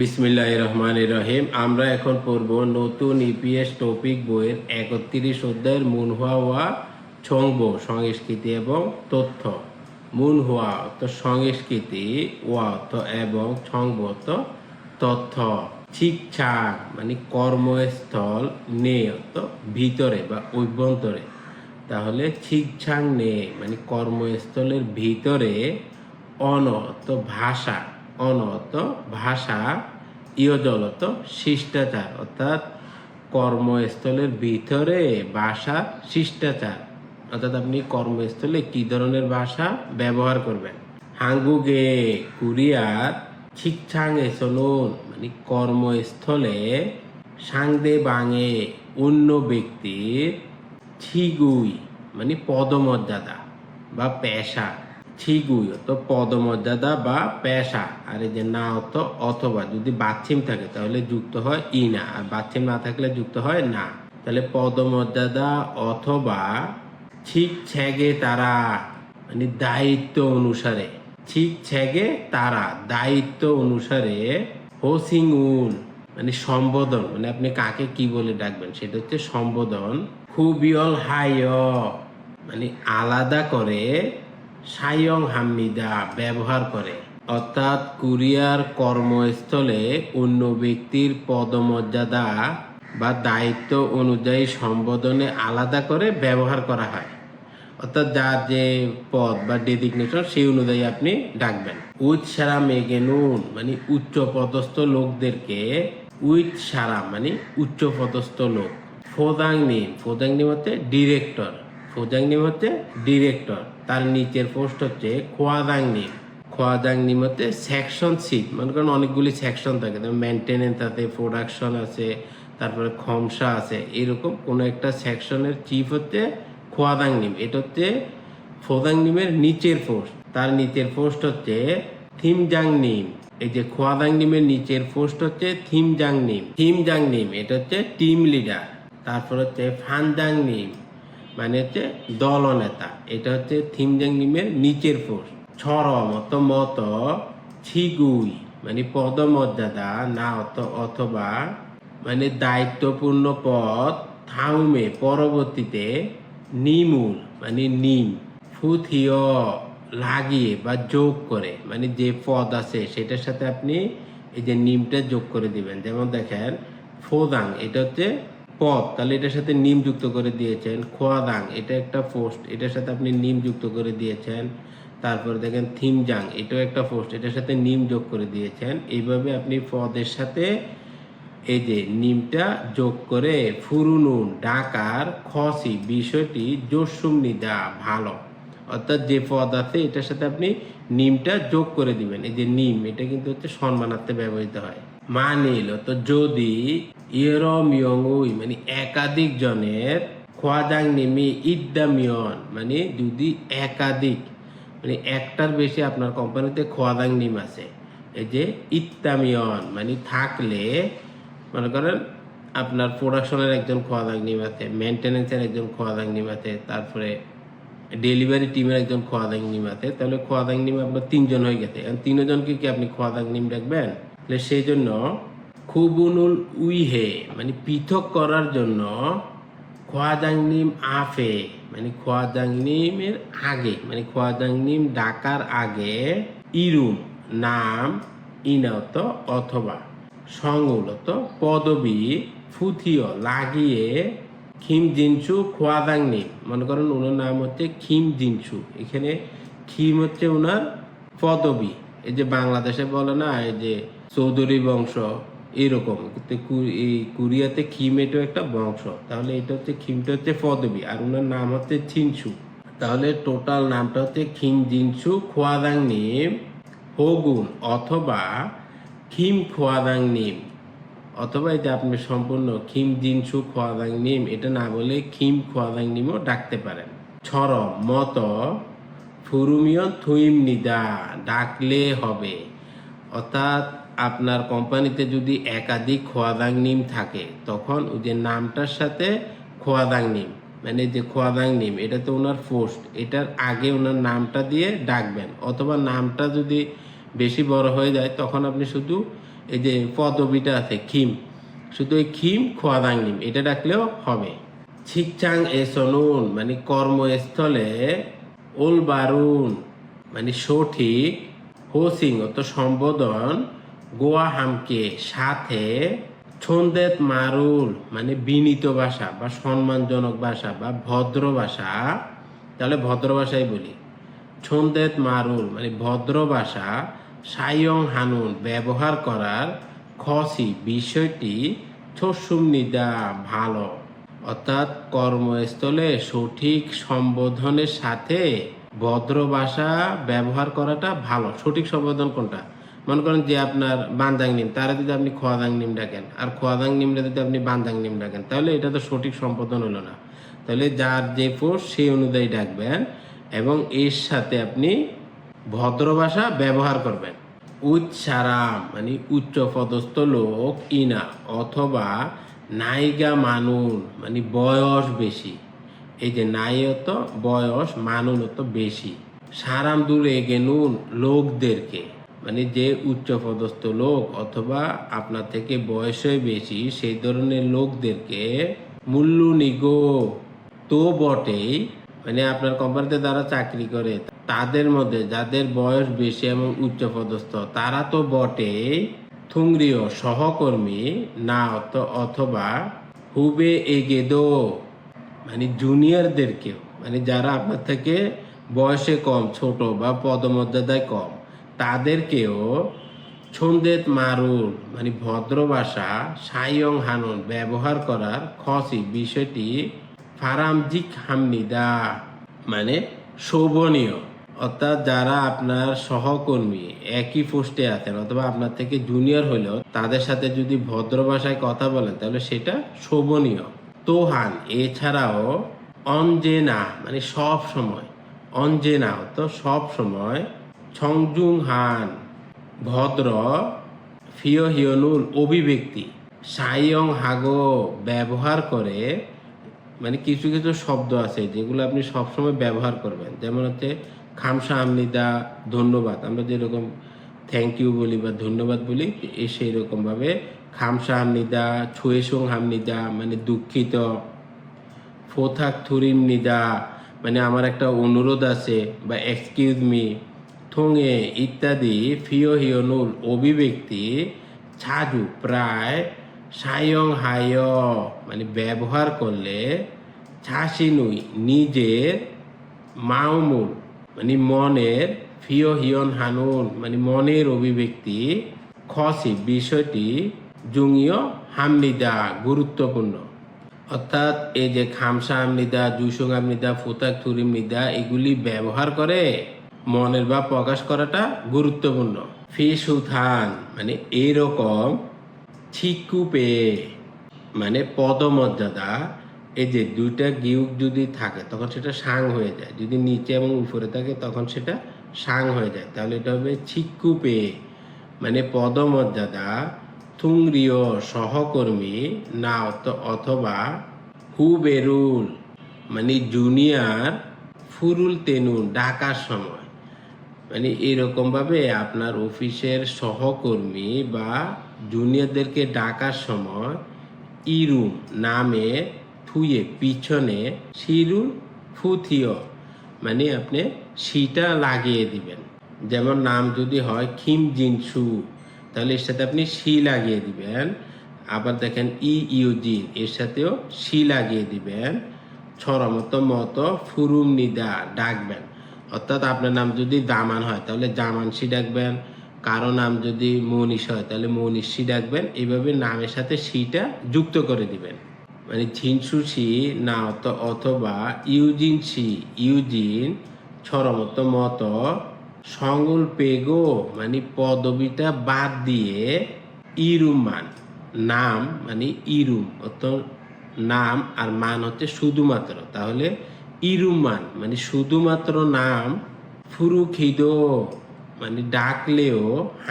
বিসমিল্লাহ রহমান রহিম আমরা এখন পড়ব নতুন ইপিএস টপিক বইয়ের একত্রিশ অধ্যায়ের মুনহুয়া ছংব, সংস্কৃতি এবং তথ্য। মুনহুয়া অর্থ সংস্কৃতি, ওয়া অর্থ এবং ছংব অর্থ তথ্য। ঠিকঠাক মানে কর্মস্থল নে অর্থ ভিতরে বা অভ্যন্তরে। তাহলে ঠিকঠাক নে মানে কর্মস্থলের ভিতরে অনত ভাষা অনত ভাষা ইয়জলত শিষ্টাচার, অর্থাৎ কর্মস্থলের ভিতরে ভাষা শিষ্টাচার। অর্থাৎ আপনি কর্মস্থলে কি ধরনের ভাষা ব্যবহার করবেন? হাঙ্গুগে কুরিয়ার ঠিকঠাঙে চলুন মানে কর্মস্থলে সাংদে বাঙে অন্য ব্যক্তির ঠিগুই মানে পদমর্যাদা বা পেশা ঠিগুই তো পদমর্যাদা বা পেশা, আর এই যে না অত অথবা, যদি বাচ্ছিম থাকে, তাহলে যুক্ত হয় ই না আর বাচ্ছিম না থাকলে যুক্ত হয় না। তাহলে পদমর্যাদা অথবা ঠিক ছেগে তারা মানে দায়িত্ব অনুসারে, ঠিক ছেগে তারা, দায়িত্ব অনুসারে হোসিং উন মানে সম্বোধন মানে আপনি কাকে কি বলে ডাকবেন, সেটা হচ্ছে সম্বোধন খুবই খুবিয়ল হায় মানে আলাদা করে সায়ং হামিদা ব্যবহার করে। অর্থাৎ কুরিয়ার কর্মস্থলে অন্য ব্যক্তির পদমর্যাদা বা দায়িত্ব অনুযায়ী সম্বোধনে আলাদা করে ব্যবহার করা হয়। অর্থাৎ যার যে পদ বা ডেজিগনেশন সেই অনুযায়ী আপনি ডাকবেন। উইথ সারা মেগে নুন মানে উচ্চ পদস্থ লোকদেরকে উইথ সারা মানে উচ্চ পদস্থ লোক। ফোদাং নিম, ফোদাং হচ্ছে ডিরেক্টর নিম হচ্ছে ডিরেক্টর। তার নিচের পোস্ট হচ্ছে খোয়াদাং নিম। হচ্ছে সেকশন সিট। মনে করেন অনেকগুলি সেকশন থাকে। মেনটেনেন্স আছে প্রোডাকশন আছে, তারপরে খমসা আছে। এরকম কোনো একটা সেকশনের চিফ হচ্ছে খোয়াদাং নিম। এটা হচ্ছে ফোদাং নিচের পোস্ট। তার নিচের পোস্ট হচ্ছে থিমজাং নিম। এই যে খোয়াদাং নিমের নিচের পোস্ট হচ্ছে থিমজাং নিম। এটা হচ্ছে টিম লিডার তারপর হচ্ছে ফানজাং নিম। মানে হচ্ছে দলনেতা। এটা হচ্ছে থিমজাং নিমের নিচের পোস্ট ছর মত মত, ছিগুই মানে পদমর্যাদা, না অত অথবা মানে দায়িত্বপূর্ণ পদ, থাউমে, পরবর্তীতে নিমুল মানে নিম। ফুথিয়, লাগিয়ে বা যোগ করে মানে যে পদ আছে সেটার সাথে আপনি এই যে নিমটা যোগ করে দিবেন। যেমন দেখেন, ফোদাং, এটা হচ্ছে পদ, তাহলে এটার সাথে নিম যুক্ত করে দিয়েছেন খোয়াদাং এটা একটা পোস্ট এটার সাথে আপনি নিম যুক্ত করে দিয়েছেন, তারপর দেখেন থিমজাং এটাও একটা পোস্ট এটার সাথে নিম যোগ করে দিয়েছেন, এইভাবে আপনি পদের সাথে এই যে নিমটা যোগ করে ফুরুনুন ডাকার খসি বিষয়টি জোরসুমনি দেওয়া ভালো। অর্থাৎ যে পদ আছে, এটার সাথে আপনি নিমটা যোগ করে দিবেন, এই যে নিম, এটা কিন্তু হচ্ছে সম্মানার্থে ব্যবহৃত হয়। মানিল। তো যদি ইয়রম ইয়ংউই মানে একাধিক জনের খোয়াদাং নিমি ইদ্দামিয়ন মানে যদি একাধিক মানে একটার বেশি আপনার কোম্পানিতে খোয়াদাং নিম আছে, এই যে ইত্তামিয়ন মানে থাকলে মনে করেন আপনার প্রোডাকশনের একজন খোয়াদাং নিম আছে মেনটেনেন্সের একজন খোয়াদাং নিম আছে, তারপরে ডেলিভারি টিমের একজন খোয়াদাং নিম আছে, তাহলে খোয়াদাং নিম আপনার তিনজন হয়ে গেছে। এখন তিনজনকে কি আপনি খোয়াদাং নিম রাখবেন? সেই জন্য খুবুনুল উইহে মানে পৃথক করার জন্য খোয়াদাং নিম আফে মানে খোয়াদাং নিমের আগে মানে খোয়াদাং নিম ডাকার আগে ইরুম, নাম ইনত অথবা সংলত পদবী ফুথিও লাগিয়ে খিম জিনসু খোয়াদাং নিম মনে করেন ওনার নাম হচ্ছে খিম জিনসু এখানে খিম হচ্ছে ওনার পদবী। এই যে বাংলাদেশে বলে না, এই যে চৌধুরী বংশ, এরকম। এই কোরিয়াতে খিম এটাও একটা বংশ। তাহলে এটা হচ্ছে, খিমটা হচ্ছে পদবী, আর ওনার নাম হচ্ছে ছিনসু তাহলে টোটাল নামটা হচ্ছে খিম জিনসু খোয়াদাং নিম হোগুন, অথবা খিম খোয়াদাং নিম। অথবা এটা আপনি সম্পূর্ণ খিম জিনসু খোয়াদাং নিম, এটা না বলে খিম খোয়াদাং নিমও ডাকতে পারেন। ছর মত ফুরুমিয় থুইম নিদা, ডাকলে হবে। অর্থাৎ আপনার কোম্পানিতে যদি একাধিক খোয়াদাং নিম থাকে, তখন ওই যে নামটার সাথে খোয়াদাং নিম মানে যে খোয়াদাং নিম এটা তো ওনার পোস্ট, এটার আগে ওনার নামটা দিয়ে ডাকবেন। অথবা নামটা যদি বেশি বড় হয়ে যায়, তখন আপনি শুধু এই যে পদবিটা আছে, খিম, শুধু এই খিম, খোয়াদাং নিম, এটা ডাকলেও হবে। ছিকচাং এ সনুন মানে কর্মস্থলে ওল বারুন মানে সঠিক হোসিং অত সম্বোধন গোয়া হামকে সাথে ছন্দেত মারুল মানে বিনীত ভাষা বা সম্মানজনক ভাষা বা ভদ্র ভাষা। তাহলে ভদ্র ভাষাই বলি। ছন্দেত মারুল মানে ভদ্র ভাষা, সায়ং হানুন ব্যবহার করার খসি বিষয়টি ছসুম নিদা ভালো। অর্থাৎ কর্মস্থলে সঠিক সম্বোধনের সাথে ভদ্র ভাষা ব্যবহার করাটা ভালো। সঠিক সম্বোধন কোনটা? মনে করেন যে আপনার বান্দাং নিম, তারা যদি আপনি খোয়াদাং নিম ডাকেন, আর খোয়াদাং নিমটা যদি আপনি বান্দাং নিম ডাকেন, তাহলে এটা তো সঠিক সম্পাদন হলো না। তাহলে যার যে ফোর্স সেই অনুযায়ী ডাকবেন এবং এর সাথে আপনি ভদ্র ভাষা ব্যবহার করবেন। উচ্চারাম মানে উচ্চ পদস্থ লোক, ইনা, অথবা নায়িকা মানুন মানে বয়স বেশি। এই যে নাইয়ত বয়স মানুন অত বেশি। সারাম দূরে গেনুন লোকদেরকে। মানে যে উচ্চ পদস্থ লোক অথবা আপনার থেকে বয়সে বেশি, সেই ধরনের লোকদেরকে মূল্য নিগো তো বটেই। মানে আপনার কোম্পানিতে যারা চাকরি করে, তাদের মধ্যে যাদের বয়স বেশি এবং উচ্চ পদস্থ, তারা তো বটে থুংরিও, সহকর্মী, না অথবা হুবে এগেদো। মানে জুনিয়রদেরকেও মানে যারা আপনার থেকে বয়সে কম, ছোট বা পদমর্যাদায় কম। তাদেরকেও ছন্দেত মারুল মানে ভদ্র ভাষা সায়ং হানুন ব্যবহার করার খসি বিষয়টি ফারামজিক হামনিদা মানে শোভনীয়। অর্থাৎ যারা আপনার সহকর্মী একই পোস্টে আছেন অথবা আপনার থেকে জুনিয়র হলেও তাদের সাথে যদি ভদ্র ভাষায় কথা বলেন, তাহলে সেটা শোভনীয়। তোহান, এছাড়াও অঞ্জেনা মানে সব সময়। অঞ্জেনা তো সব সময় ছংজুং হান ভদ্র ফিও হিয়নুল অভিব্যক্তি। সাইয়ং হাগো ব্যবহার করে মানে কিছু কিছু শব্দ আছে যেগুলো আপনি সবসময় ব্যবহার করবেন। যেমন হচ্ছে, খামসা আমনিদা ধন্যবাদ। আমরা যেরকম থ্যাংক ইউ বলি বা ধন্যবাদ বলি সেই রকমভাবে খামসা আমনিদা ছুয়েসং হামনিদা মানে দুঃখিত। ফোথাক থুরিম নিদা মানে আমার একটা অনুরোধ আছে বা এক্সকিউজ মি থোঙে ইত্যাদি ফিও হিয়নুল অভিব্যক্তি ছাজু প্রায় সায়ং হায় মানে ব্যবহার করলে ছাসিনুই নিজের মাউমুল মানে মনের ফিও হিয়ন হানুন মানে মনের অভিব্যক্তি খসি বিষয়টি জুঙীয় হামলিদা গুরুত্বপূর্ণ। অর্থাৎ এই যে খামসা আমনিদা জুসুং আমনিদা ফুতাক থুরিম নিদা এগুলি ব্যবহার করে মনের ভাব প্রকাশ করাটা গুরুত্বপূর্ণ। ফি সুথান মানে এইরকম ছিকুপে মানে পদমর্যাদা, এই যে দুইটা গিউক যদি থাকে, তখন সেটা সাং হয়ে যায়। যদি নিচে এবং উপরে থাকে, তখন সেটা সাং হয়ে যায়। তাহলে এটা হবে ছিকুপে মানে পদমর্যাদা থুংরিয় সহকর্মী না অথবা হুবেরুল মানে জুনিয়র ফুরুল তেনুন ডাকার সময়। মানে এরকম ভাবে আপনার অফিসের সহকর্মী বা জুনিয়রদেরকে ডাকার সময় ইরুম নামে থুয়ে পিছনে সিরুল ফুথিয় মানে আপনি সিটা লাগিয়ে দিবেন। যেমন নাম যদি হয় খিম জিনসু, তাহলে এর সাথে আপনি সি লাগিয়ে দিবেন। আবার দেখেন ই ইউজিন এর সাথেও সি লাগিয়ে দিবেন। ছড়মতো মতো ফুরুম নিদা ডাকবেন। অর্থাৎ আপনার নাম যদি দামান হয়, তাহলে জামানসি ডাকবেন, কারও নাম যদি মনীষ হয়, তাহলে মনীষী ডাকবেন এইভাবে নামের সাথে সিটা যুক্ত করে দিবেন। মানে ঝিনসু সি না অথবা ইউজিন সি, ইউজিন ছড়মত মত সঙ্গুল পেগো মানে পদবিটা বাদ দিয়ে ইরুম মান নাম মানে ইরুম অত নাম আর মান হচ্ছে শুধুমাত্র। তাহলে ইরুম মান মানে শুধুমাত্র নাম ফুরুখিদ মানে ডাকলেও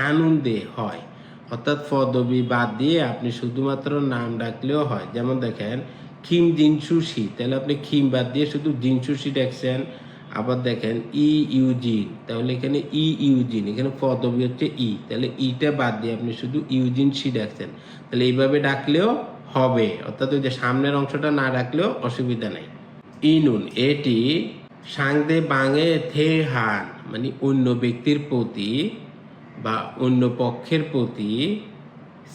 আনন্দে হয়। অর্থাৎ পদবি বাদ দিয়ে আপনি শুধুমাত্র নাম ডাকলেও হয়। যেমন দেখেন, খিম জিনসুসি তাহলে আপনি খিম বাদ দিয়ে শুধু জিনসুসি ডাকছেন। আবার দেখেন, ই ইউজিন তাহলে এখানে ই ইউজিন এখানে পদবি হচ্ছে ই, তাহলে ইটা বাদ দিয়ে আপনি শুধু ইউজিন সি ডাকছেন। তাহলে এইভাবে ডাকলেও হবে। অর্থাৎ ওই যে সামনের অংশটা না ডাকলেও অসুবিধা নেই। ইনুন, এটি সাংদে বাঙে থে হান মানে অন্য ব্যক্তির প্রতি বা অন্য পক্ষের প্রতি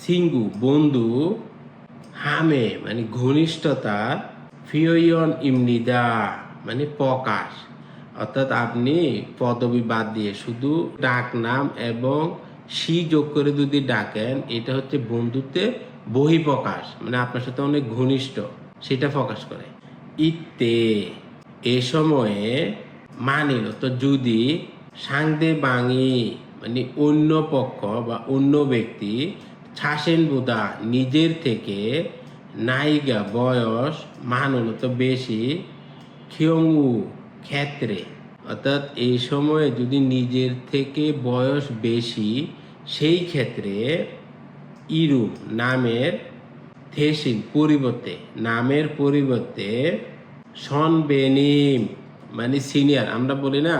সিঙ্গু, বন্ধু, হামে মানে ঘনিষ্ঠতার ফিয়ন ইমনিদা মানে প্রকাশ। অর্থাৎ আপনি পদবি বাদ দিয়ে শুধু ডাক নাম এবং সি যোগ করে যদি ডাকেন, এটা হচ্ছে বন্ধুত্বের বহিঃপ্রকাশ মানে আপনার সাথে অনেক ঘনিষ্ঠ, সেটা প্রকাশ করে। ইত্তে। এ সময়ে মানিল তো যদি সাংদে বাঙি মানে অন্য পক্ষ বা অন্য ব্যক্তি ছাসেন বুদা নিজের থেকে নায়িকা বয়স মানলত বেশি খিয়ংউ ক্ষেত্রে, অর্থাৎ এই সময়ে যদি নিজের থেকে বয়স বেশি, সেই ক্ষেত্রে ইরু নামের থেসিন পরিবর্তে, নামের পরিবর্তে সন বেনিম মানে সিনিয়র আমরা বলি না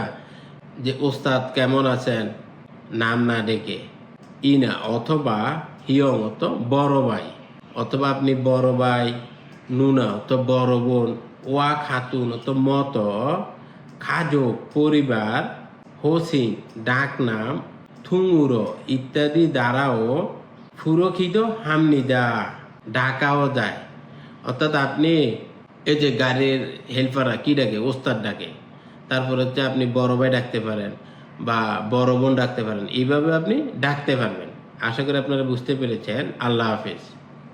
যে ওস্তাদ কেমন আছেন? নাম না ডেকে। ইনা অথবা হিয়ং অত বড় ভাই, অথবা আপনি বড় ভাই, নুনা অত বড় বোন, ওয়া খাতুন অত মত খাজো পরিবার হোসিং ডাক নাম থুঙুরো ইত্যাদি দ্বারাও সুরক্ষিত হামনিদা। ডাকাও যায়। অর্থাৎ আপনি এই যে গাড়ির হেল্পাররা কী ডাকে? ওস্তাদ ডাকে। তারপর হচ্ছে আপনি বড় ভাই ডাকতে পারেন বা বড় বোন ডাকতে পারেন। এইভাবে আপনি ডাকতে পারবেন। আশা করি আপনারা বুঝতে পেরেছেন। আল্লাহ হাফেজ।